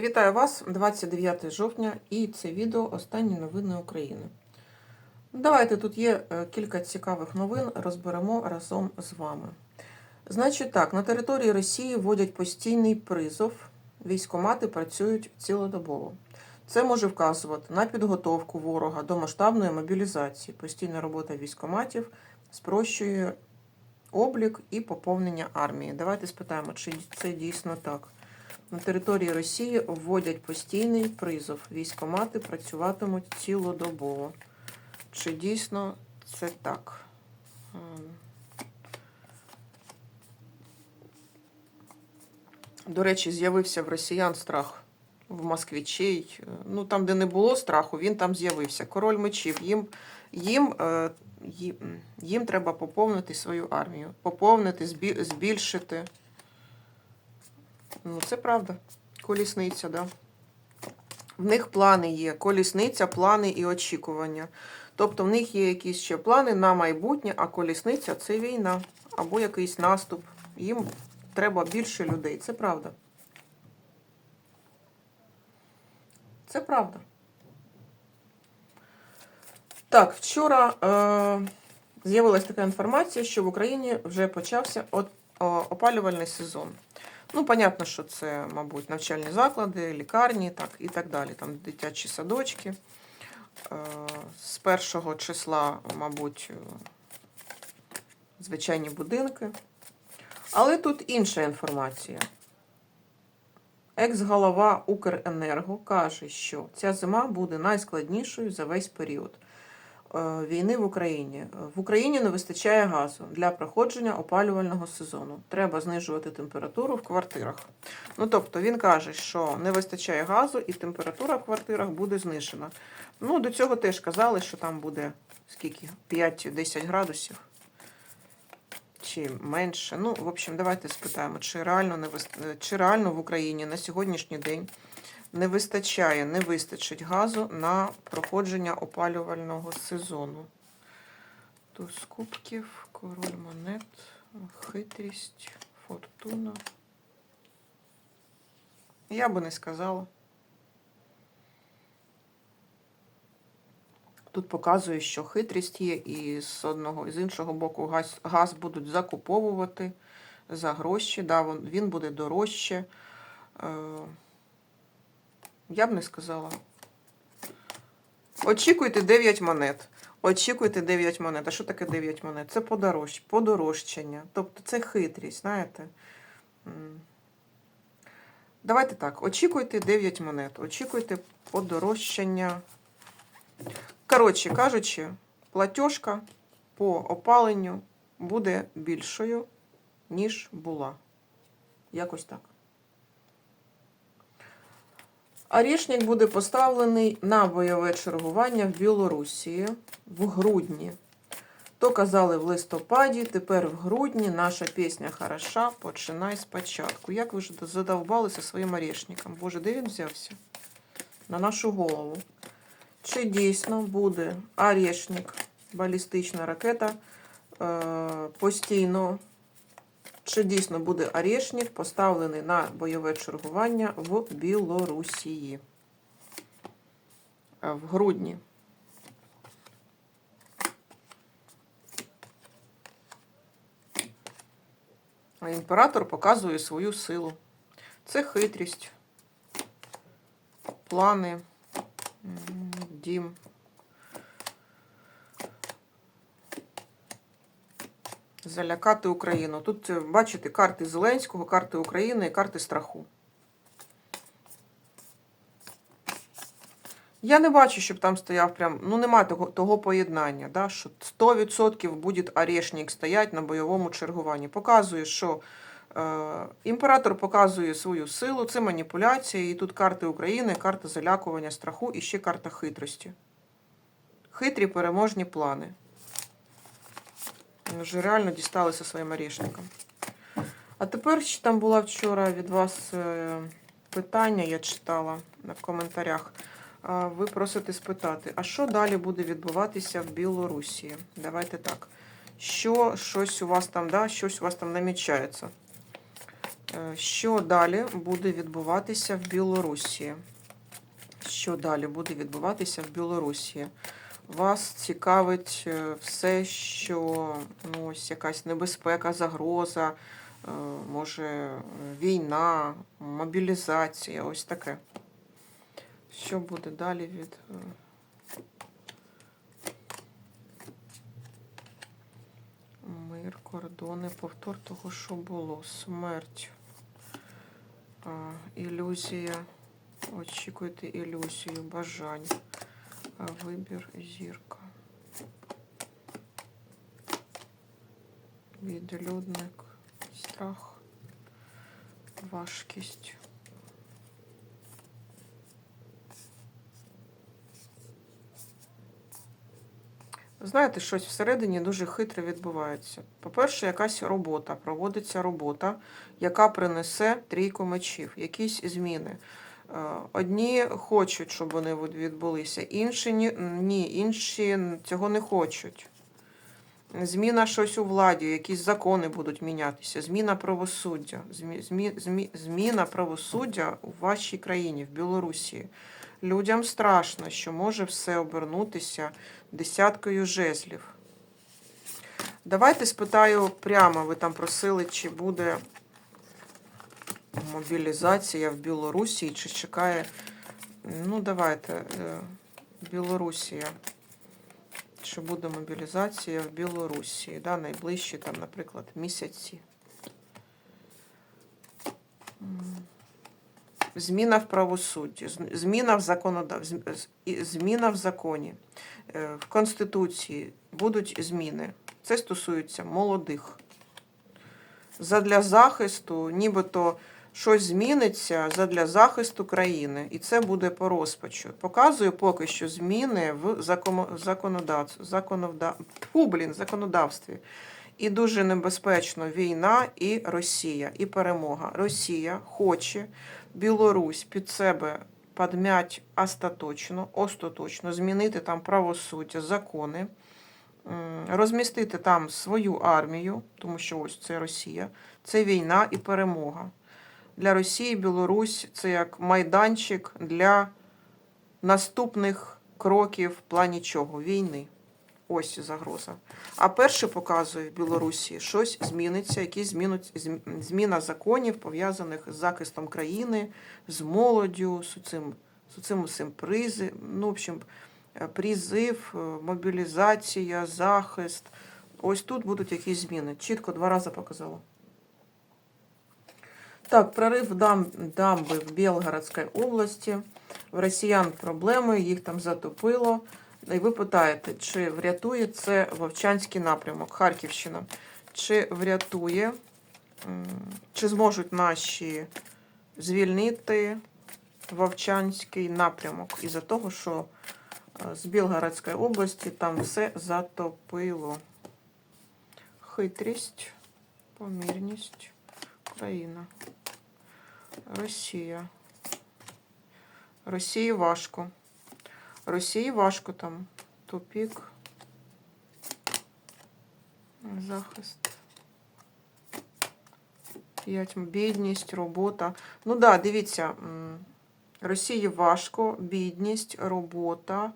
Вітаю вас 29 жовтня і це відео Останні новини України. Давайте тут є е, кілька цікавих новин, розберемо разом з вами. Значить так, на території Росії вводять постійний призов, військомати працюють цілодобово. Це може вказувати на підготовку ворога до масштабної мобілізації. Постійна робота військоматів спрощує облік і поповнення армії. Давайте спитаємо, чи це дійсно так. На території Росії вводять постійний призов. Військомати працюватимуть цілодобово. Чи дійсно це так? До речі, з'явився в росіян страх в москвичей. Ну, там, де не було страху, він там з'явився. Король мечів. Їм, їм, е, їм, їм треба поповнити свою армію. Поповнити, збільшити. Ну, це правда. Колісниця, да. В них плани є. Колісниця, плани і очікування. Тобто в них є якісь ще плани на майбутнє, а колісниця це війна або якийсь наступ. Їм треба більше людей. Це правда. Це правда. Так, вчора е, з'явилася така інформація, що в Україні вже почався о, опалювальний сезон. Ну, понятно, що це, мабуть, навчальні заклади, лікарні так, і так далі, там дитячі садочки. Е, З першого числа, мабуть, е, звичайні будинки. Але тут інша інформація. Екс-голова Укренерго каже, що ця зима буде найскладнішою за весь період війни в Україні. В Україні не вистачає газу для проходження опалювального сезону. Треба знижувати температуру в квартирах. Ну тобто він каже, що не вистачає газу, і температура в квартирах буде знижена. Ну, до цього теж казали, що там буде скільки? 5-10 градусів. Чи менше. Ну, в общем, давайте спитаємо, чи реально не вис- чи реально в Україні на сьогоднішній день не вистачає, не вистачить газу на проходження опалювального сезону. Туз кубків, король монет, хитрість, фортуна. Я би не сказала. Тут показує, що хитрість є, і з одного і з іншого боку газ, газ будуть закуповувати за гроші. Да, він буде дорожче. Я б не сказала. Очікуйте 9 монет. Очікуйте 9 монет. А що таке 9 монет? Це подорож... подорожчання. Тобто це хитрість, знаєте. Давайте так. Очікуйте 9 монет. Очікуйте подорожчання. Коротше кажучи, платіжка по опаленню буде більшою, ніж була. Якось так. Арішник буде поставлений на бойове чергування в Білорусі в грудні. То казали в листопаді, тепер в грудні наша пісня хороша, починай спочатку. Як ви ж задовбалися своїм орешником? Боже, де він взявся? На нашу голову. Чи дійсно буде Орешник, балістична ракета е, постійно? Чи дійсно буде Орешник поставлений на бойове чергування в Білорусії Е, в грудні? А імператор показує свою силу. Це хитрість, плани, дім. Залякати Україну. Тут, е, бачите, карти Зеленського, карти України і карти страху. Я не бачу, щоб там стояв прям, ну нема того, того поєднання, да, що 100% буде орешник стоять на бойовому чергуванні. Показує, що е, імператор показує свою силу, це маніпуляція, і тут карти України, карта залякування страху і ще карта хитрості. Хитрі переможні плани. Вони Вже реально дісталися своїм орешникам. А тепер ще там була вчора від вас е, питання, я читала в коментарях. Ви просите спитати, а що далі буде відбуватися в Білорусі? Давайте так. Що щось у вас там, да, щось у вас там намічається. Е, Що далі буде відбуватися в Білорусі? Що далі буде відбуватися в Білорусі? Вас цікавить е, все, що ну, ось якась небезпека, загроза, е, може війна, мобілізація, ось таке. Що буде далі від. е, Мир, кордони, повтор того, що було. Смерть. Ілюзія. Очікуйте ілюзію, бажань. Вибір зірка. Відлюдник, страх, важкість. Знаєте, щось всередині дуже хитре відбувається. По-перше, якась робота, проводиться робота, яка принесе трійку мечів, якісь зміни. Е, Одні хочуть, щоб вони відбулися, інші ні, інші цього не хочуть. Зміна щось у владі, якісь закони будуть мінятися, зміна правосуддя, змі, змі, зміна правосуддя у вашій країні, в Білорусі. Людям страшно, що може все обернутися десяткою жезлів. Давайте спитаю прямо, ви там просили, чи буде мобілізація в Білорусі, чи чекає. Ну, давайте, е, Білорусія. Чи буде мобілізація в Білорусі, да, найближчі, там, наприклад, місяці. Зміна в правосудді, зміна в законодав... з- з- і зміна в законі, Е, в Конституції будуть зміни. Це стосується молодих. Задля захисту, нібито щось зміниться задля захисту країни, і це буде по розпачу. Показую поки що зміни в законодавстві, законодав... Законодавстві. І дуже небезпечно війна і Росія, і перемога. Росія хоче Білорусь під себе подмять остаточно, остаточно, змінити там правосуддя, закони, розмістити там свою армію, тому що ось це Росія, це війна і перемога. Для Росії Білорусь це як майданчик для наступних кроків в плані чого? Війни. Ось загроза. А перше показує в Білорусі щось зміниться, якісь зміна законів, пов'язаних з захистом країни, з молоддю, з цим, з цим усім ну, в общем, е, призив, е, мобілізація, захист. Ось тут будуть якісь зміни. Чітко два рази показала. Так, прорыв дам, дамби в Белгородській області. В росіян проблеми, їх там затопило. І ви питаєте, чи врятує це Вовчанський напрямок, Харківщина. Чи врятує, чи зможуть наші звільнити Вовчанський напрямок із-за того, що з Білгородської області там все затопило. Хитрість, помірність, Україна. Росія. Росії важко. Росії важко там. Тупік. Захист. П'ять. Бідність, робота. Ну да, дивіться. Росії важко, бідність, робота.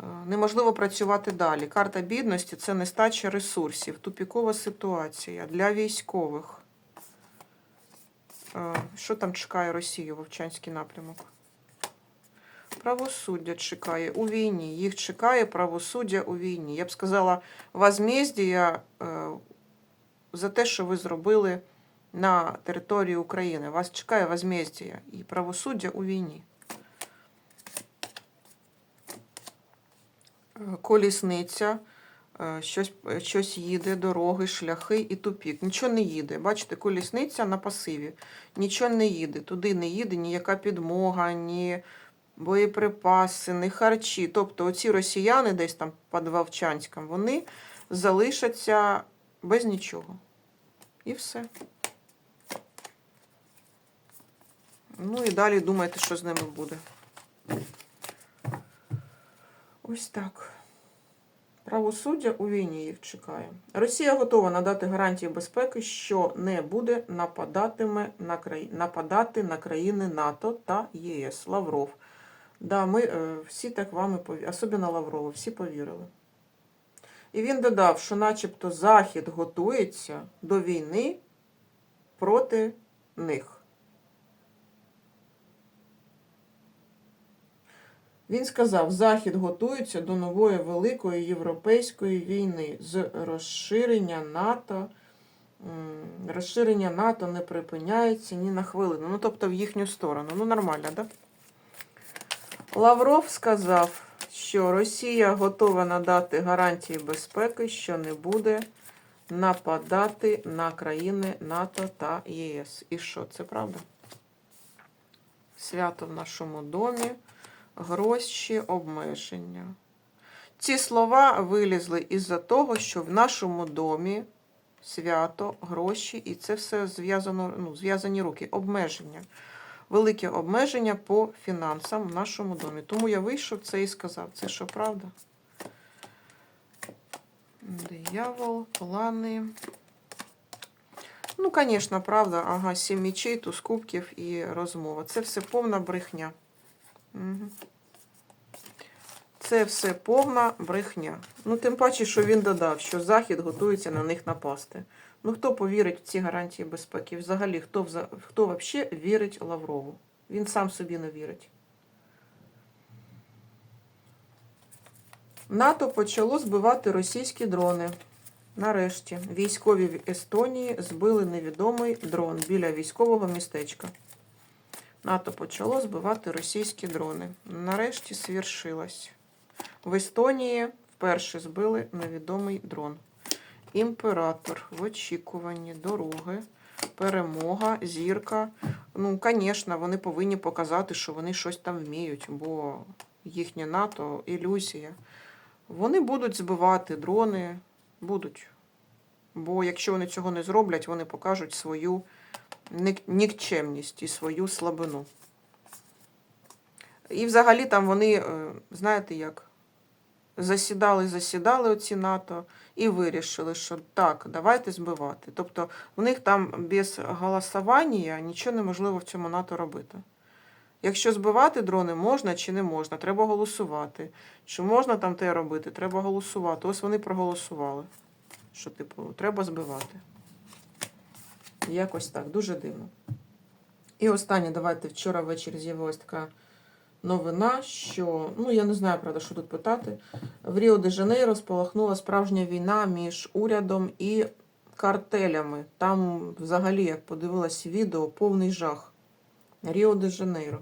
Е, Неможливо працювати далі. Карта бідності це нестача ресурсів, тупікова ситуація для військових. Що там чекає Росію, Вовчанський напрямок? Правосуддя чекає у війні. Їх чекає правосуддя у війні. Я б сказала, возмездія е, за те, що ви зробили на території України. Вас чекає возмездія і правосуддя у війні. Е, Колісниця, щось, щось їде, дороги, шляхи і тупік. Нічого не їде. Бачите, колісниця на пасиві. Нічого не їде. Туди не їде ніяка підмога, ні боєприпаси, ні харчі. Тобто оці росіяни десь там під Вовчанськом, вони залишаться без нічого. І все. Ну і далі думайте, що з ними буде. Ось так. Правосуддя у війні їх чекає. Росія готова надати гарантії безпеки, що не буде нападатиме на краї... нападати на країни НАТО та ЄС. Лавров. Да, ми е, всі так вами повірили, особливо Лаврову, всі повірили. І він додав, що начебто Захід готується до війни проти них. Він сказав, Захід готується до нової великої європейської війни з розширення НАТО. Розширення НАТО не припиняється ні на хвилину. Ну, тобто в їхню сторону. Ну, нормально, так? Да? Лавров сказав, що Росія готова надати гарантії безпеки, що не буде нападати на країни НАТО та ЄС. І що, це правда? Свято в нашому домі гроші, обмеження. Ці слова вилізли із-за того, що в нашому домі свято, гроші, і це все зв'язано, ну, зв'язані руки, обмеження. Велике обмеження по фінансам в нашому домі. Тому я вийшов це і сказав. Це що правда? Диявол, плани. Ну, звісно, правда. Ага, сім мічей, туз кубків і розмова. Це все повна брехня. Це все повна брехня. Ну, тим паче, що він додав, що Захід готується на них напасти. Ну, хто повірить в ці гарантії безпеки? Взагалі, хто, хто взагалі вірить Лаврову? Він сам собі не вірить. НАТО почало збивати російські дрони. Нарешті військові в Естонії збили невідомий дрон біля військового містечка. НАТО почало збивати російські дрони. Нарешті свершилось. В Естонії вперше збили невідомий дрон. Імператор в очікуванні дороги, перемога, зірка. Ну, звісно, вони повинні показати, що вони щось там вміють, бо їхнє НАТО ілюзія. Вони будуть збивати дрони, будуть. Бо якщо вони цього не зроблять, вони покажуть свою нікчемність і свою слабину. І взагалі там вони, е, знаєте як, засідали, засідали оці НАТО і вирішили, що так, давайте збивати. Тобто в них там без голосування нічого неможливо в цьому НАТО робити. Якщо збивати дрони можна чи не можна, треба голосувати. Чи можна там те робити, треба голосувати. Ось вони проголосували, що, типу, треба збивати. Якось так, дуже дивно. І останнє, давайте вчора ввечері з'явилась така новина, що, ну я не знаю, правда, що тут питати. В Ріо де Жанейро спалахнула справжня війна між урядом і картелями. Там, взагалі, як подивилась відео, повний жах. Ріо де Жанейро.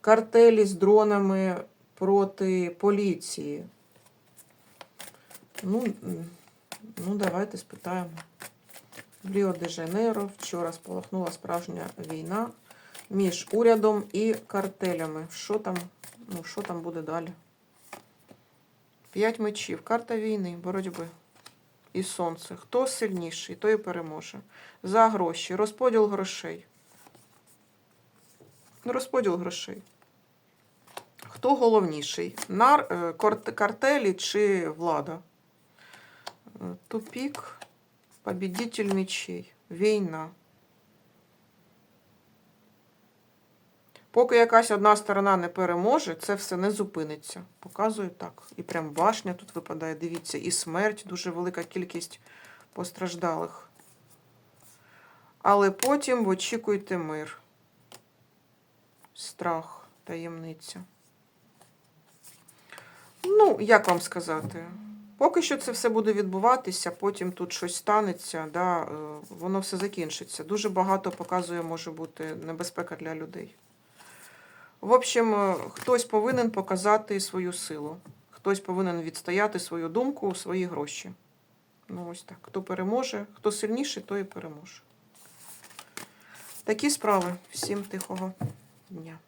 Картелі з дронами проти поліції. Ну, ну давайте спитаємо. В Ріо де Жанейро вчора спалахнула справжня війна між урядом і картелями. Що там, ну, що там буде далі? П'ять мечів. Карта війни, боротьби. І сонце. Хто сильніший, той і переможе. За гроші. Розподіл грошей. Розподіл грошей. Хто головніший? Нар, е, картелі чи влада? Е, Тупік. Победитель мечей. Війна. Поки якась одна сторона не переможе, це все не зупиниться. Показую так. І прям башня тут випадає, дивіться, і смерть, дуже велика кількість постраждалих. Але потім очікуйте мир. Страх, таємниця. Ну, як вам сказати? Поки що це все буде відбуватися, потім тут щось станеться, да, е, воно все закінчиться. Дуже багато показує, може бути небезпека для людей. В общем, е, хтось повинен показати свою силу, хтось повинен відстояти свою думку, свої гроші. Ну, ось так. Хто переможе, хто сильніший, той і переможе. Такі справи. Всім тихого дня.